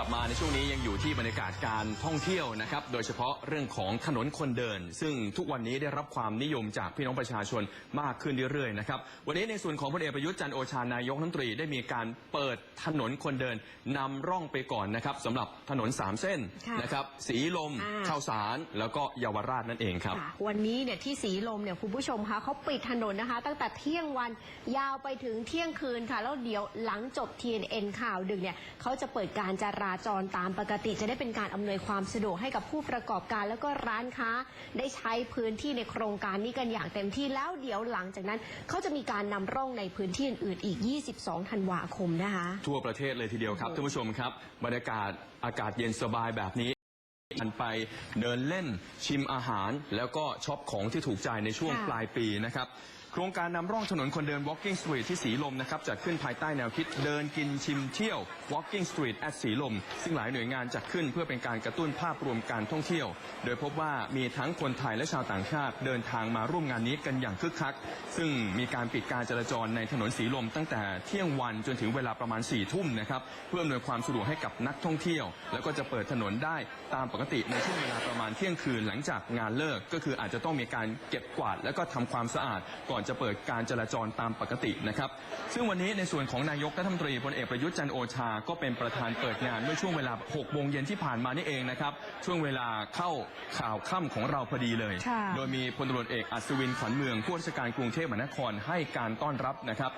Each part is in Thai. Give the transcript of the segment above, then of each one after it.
กลับมาในช่วงนี้ยังอยู่ที่บรรยากาศการท่องเที่ยวนะครับ โดยเฉพาะเรื่องของถนนคนเดิน ซึ่งทุกวันนี้ได้รับความนิยมจากพี่น้องประชาชนมากขึ้นเรื่อยๆนะครับวันนี้ในส่วนของพลเอกประยุทธ์จันทร์โอชานายกรัฐมนตรีได้มีการเปิดถนนคนเดินนำร่องไปก่อนนะครับสำหรับถนนสามเส้นค่ะนะครับสีลมอ่า ข้าวสารแล้วก็เยาวราชนั่นเองครับ ค่ะวันนี้เนี่ยที่สีลมเนี่ยคุณผู้ชมคะเขาปิดถนนนะคะ ตั้งแต่เที่ยงวันยาวไปถึงเที่ยงคืนค่ะ แล้วเดี๋ยวหลังจบ TNN ข่าวดึกเนี่ยเขาจะเปิดการจราจรตามปกติจะได้เป็นการอำนวยความสะดวกให้กับผู้ประกอบการ แล้วก็ร้านค้าได้ใช้พื้นที่ในโครงการนี้กันอย่างเต็มที่แล้วเดี๋ยวหลังจากนั้นเขาจะมีการนำร่องในพื้นที่อื่นๆอีก 22 ธันวาคมนะคะ ทั่วประเทศเลยทีเดียวครับท่านผู้ชมครับบรรยากาศอากาศเย็นสบายแบบนี้ กันไปเดินเล่นชิมอาหาร แล้วก็ช็อปของที่ถูกใจในช่วงค่ะ ปลายปีนะครับ โครงการนำร่องถนนคนเดิน Walking Street ที่สีลมนะครับจัดขึ้นภายใต้แนวคิดเดินกินชิมเที่ยว Walking Street at สีลม ซึ่งหลายหน่วยงานจัดขึ้นเพื่อเป็นการกระตุ้นภาพรวมการท่องเที่ยว โดยพบว่ามีทั้งคนไทยและชาวต่างชาติเดินทางมาร่วมงานนี้กันอย่างคึกคัก ซึ่งมีการปิดการจราจรในถนนสีลม ตั้งแต่เที่ยงวันจนถึงเวลาประมาณ4ี่ทุ่มนะครับเพื่ออำนวยความสะดวกให้กับนักท่องเที่ยว แล้วก็จะเปิดถนนได้ตามปกติในช่วงเวลาประมาณเที่ยงคืนหลังจากงานเลิกก็คืออาจจะต้องมีการเก็บกวาด แล้วก็ทำความสะอาด ก่อนจะเปิดการจราจรตามปกตินะครับซึ่งวันนี้ในส่วนของนายกรัฐมนตรีพลเอกประยุทธ์จันทร์โอชา ก็เป็นประธานเปิดงานเมื่อช่วงเวลา6โมงเย็นที่ผ่านมานี่เองนะครับช่วงเวลาเข้าข่าวค่ำของเราพอดีเลยค่ะโดยมีพลตำรวจเอกอัศวินขวัญเมืองผู้ราชการกรุงเทพมหานครให้การต้อนรับนะครับ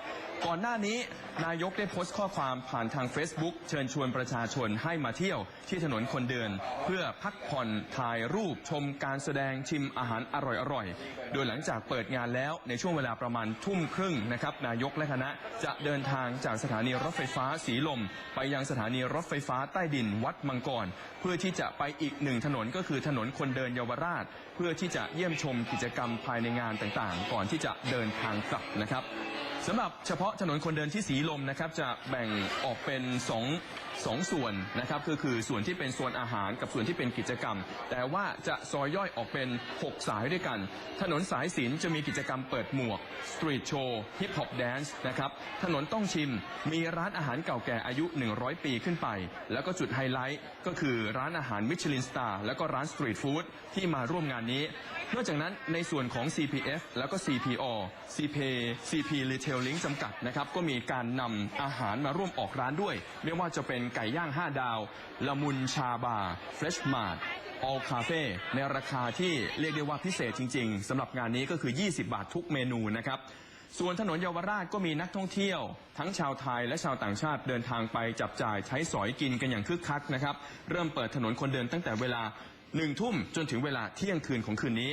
ก่อนหน้านี้นายกได้โพสต์ข้อความผ่านทาง Facebook เชิญชวนประชาชนให้มาเที่ยวที่ถนนคนเดิน เพื่อพักผ่อนถ่ายรูปชมการแสดงชิมอาหารอร่อยๆ โดยหลังจากเปิดงานแล้วในช่วงเวลาประมาณทุ่มครึ่งนะครับนายกและคณะจะเดินทางจากสถานีรถไฟฟ้าสีลม ไปยังสถานีรถไฟฟ้าใต้ดินวัดมังกร เพื่อที่จะไปอีกหนึ่งถนนก็คือถนนคนเดินเยาวราช เพื่อที่จะเยี่ยมชมกิจกรรมภายในงานต่างๆ ก่อนที่จะเดินทางกลับนะครับ สำหรับเฉพาะถนนคนเดินที่สีลมนะครับจะแบ่งออกเป็นสองสองส่วนนะครับก็คือส่วนที่เป็นโซนอาหารกับส่วนที่เป็นกิจกรรม แต่ว่าจะซอยย่อยออกเป็น 6 สายด้วยกัน ถนนสายศิลป์จะมีกิจกรรมเปิดหมวกสตรีทโชว์ฮิปฮอปแดนซ์นะครับถนนต้องชิมมีร้านอาหารเก่าแก่อายุ 100 ปีขึ้นไป แล้วก็จุดไฮไลท์ก็คือร้านอาหารมิชลินสตาร์แล้วก็ร้านสตรีทฟู้ดที่มาร่วมงานนี้ นอกจากนั้นในส่วนของ CPF แล้วก็ CPO CP CP Retail Link จำกัดนะครับก็มีการนำอาหารมาร่วมออกร้านด้วย ไม่ว่าจะเป็นไก่ย่าง 5 ดาว ละมุนชาบาร์ Fresh Mart All Cafe ในราคาที่เรียกได้ว่าพิเศษจริงๆสำหรับงานนี้ก็คือ 20 บาททุกเมนูนะครับส่วนถนนเยาวราชก็มีนักท่องเที่ยว ทั้งชาวไทยและชาวต่างชาติเดินทางไปจับจ่ายใช้สอยกินกันอย่างคึกคักนะครับ เริ่มเปิดถนนคนเดินตั้งแต่เวลา หนึ่งทุ่มจนถึงเวลาเที่ยงคืนของคืนนี้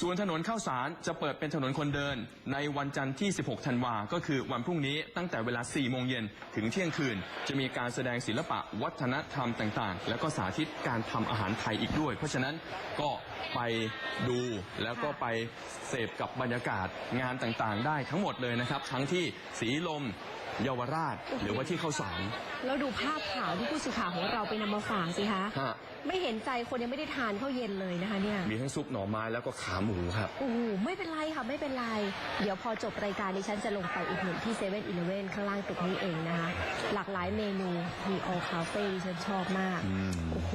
ส่วนถนนข้าวสารจะเปิดเป็นถนนคนเดิน ในวันจันทร์ที่ 16 ธันวา ก็คือวันพรุ่งนี้ตั้งแต่เวลา 4 โมงเย็นถึงเที่ยงคืน จะมีการแสดงศิลปะวัฒนธรรมต่างๆ แล้วก็สาธิตการทำอาหารไทยอีกด้วย เพราะฉะนั้นก็ไปดูแล้วก็ไปเสพกับบรรยากาศงานต่างๆ ได้ทั้งหมดเลยนะครับ ทั้งที่สีลม เยาวราช หรือว่าที่ข้าวสาร แล้วดูภาพข่าวที่ผู้สื่อข่าวของเราไปนำมาฝากสิคะ ฮะ ไม่เห็นใจคนยังไม่ได้ทานข้าวเย็นเลยนะคะเนี่ย มีทั้งซุปหน่อไม้แล้วก็ขาหมูครับ โอ้โหไม่เป็นไรค่ะไม่เป็นไร เดี๋ยวพอจบรายการดิฉันจะลงไปอุดหนุนที่เซเว่นอีเลเว่นข้างล่างตึกนี้เองนะคะ หลากหลายเมนูมีออคาเฟ่ดิฉันชอบมาก อืม โอ้โห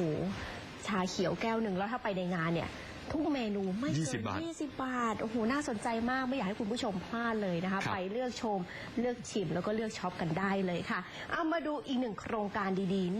ชาเขียวแก้วหนึ่งแล้วถ้าไปในงานเนี่ย ทุกเมนูไม่เกิ20บาทน20 บาท โอ้โห น่าสนใจมาก ไม่อยากให้คุณผู้ชมพลาดเลยนะคะ ครับ ไปเลือกชม เลือกชิม แล้วก็เลือกช็อปกันได้เลยค่ะ เอามาดูอีกหนึ่งโครงการดีๆ